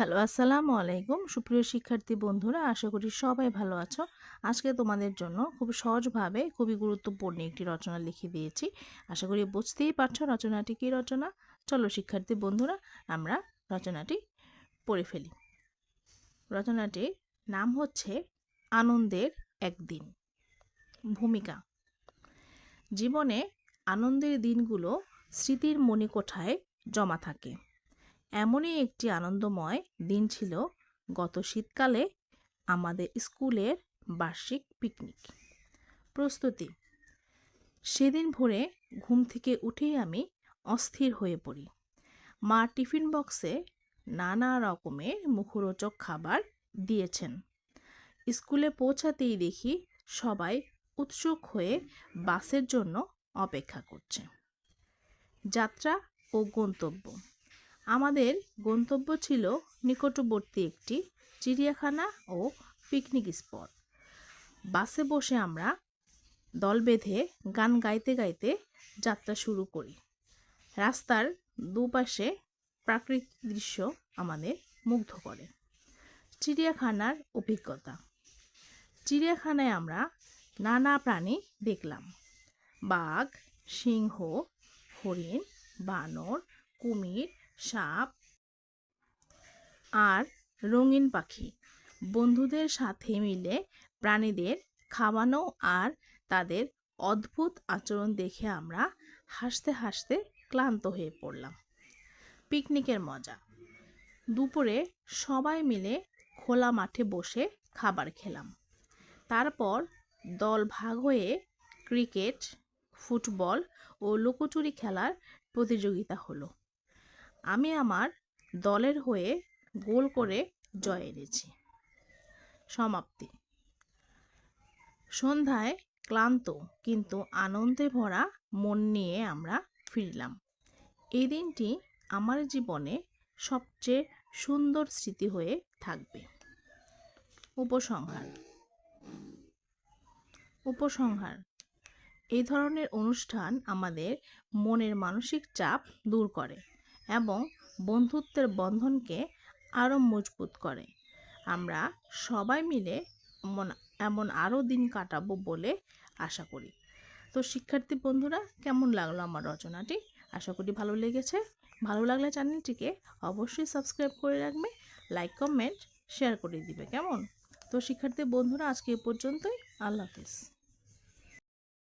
Hello, আসসালামু আলাইকুম। সুপ্রিয় শিক্ষার্থী বন্ধুরা, আশা করি সবাই ভালো আছো। আজকে তোমাদের জন্য খুব সহজভাবে খুবই গুরুত্বপূর্ণ একটি রচনা লিখে দিয়েছি। আশা করি বুঝতেই পারছ রচনাটি কী রচনা? চলো শিক্ষার্থী বন্ধুরা, আমরা রচনাটি পড়ে ফেলি। রচনাটির নাম হচ্ছে আনন্দের একদিন। ভূমিকা। জীবনে আনন্দের দিনগুলো স্মৃতির মণিকোঠায় জমা থাকে। এমনই একটি আনন্দময় দিন ছিল গত শীতকালে আমাদের স্কুলের বার্ষিক পিকনিক। প্রস্তুতি। সেদিন ভোরে ঘুম থেকে উঠেই আমি অস্থির হয়ে পড়ি। মা টিফিন বক্সে নানা রকমের মুখরোচক খাবার দিয়েছেন। স্কুলে পৌঁছাতেই দেখি সবাই উৎসুক হয়ে বাসের জন্য অপেক্ষা করছে। যাত্রা ও গন্তব্য। আমাদের গন্তব্য ছিল নিকটবর্তী একটি চিড়িয়াখানা ও পিকনিক স্পট। বাসে বসে আমরা দল বেঁধে গান গাইতে গাইতে যাত্রা শুরু করি। রাস্তার দুপাশে প্রাকৃতিক দৃশ্য আমাদের মুগ্ধ করে। চিড়িয়াখানার অভিজ্ঞতা। চিড়িয়াখানায় আমরা নানা প্রাণী দেখলাম। বাঘ, সিংহ, হরিণ, বানর, কুমির সাপ আর রঙিন পাখি। বন্ধুদের সাথে মিলে প্রাণীদের খাওয়ানো আর তাদের অদ্ভুত আচরণ দেখে আমরা হাসতে হাসতে ক্লান্ত হয়ে পড়লাম। পিকনিকের মজা। দুপুরে সবাই মিলে খোলা মাঠে বসে খাবার খেলাম। তারপর দল ভাগ হয়ে ক্রিকেট, ফুটবল ও লুকোচুরি খেলার প্রতিযোগিতা হলো। আমি আমার দলের হয়ে গোল করে জয় এনেছি। সমাপ্তি। সন্ধ্যায় ক্লান্ত কিন্তু আনন্দে ভরা মন নিয়ে আমরা ফিরলাম। এই দিনটি আমার জীবনে সবচেয়ে সুন্দর স্মৃতি হয়ে থাকবে। উপসংহার। উপসংহার। এই ধরনের অনুষ্ঠান আমাদের মনের মানসিক চাপ দূর করে। এবং বন্ধুত্বের বন্ধনকে আরও মজবুত করে। আমরা সবাই মিলে এমন এমন আরও দিন কাটাবো বলে আশা করি। তো শিক্ষার্থী বন্ধুরা, কেমন লাগল আমার রচনাটি? আশা করি ভালো লেগেছে। ভালো লাগলে চ্যানেলটিকে অবশ্যই সাবস্ক্রাইব করে রাখবে, লাইক, কমেন্ট, শেয়ার করে দিবে, কেমন? তো শিক্ষার্থী বন্ধুরা, আজকে এ পর্যন্তই। আল্লাহ হাফিজ।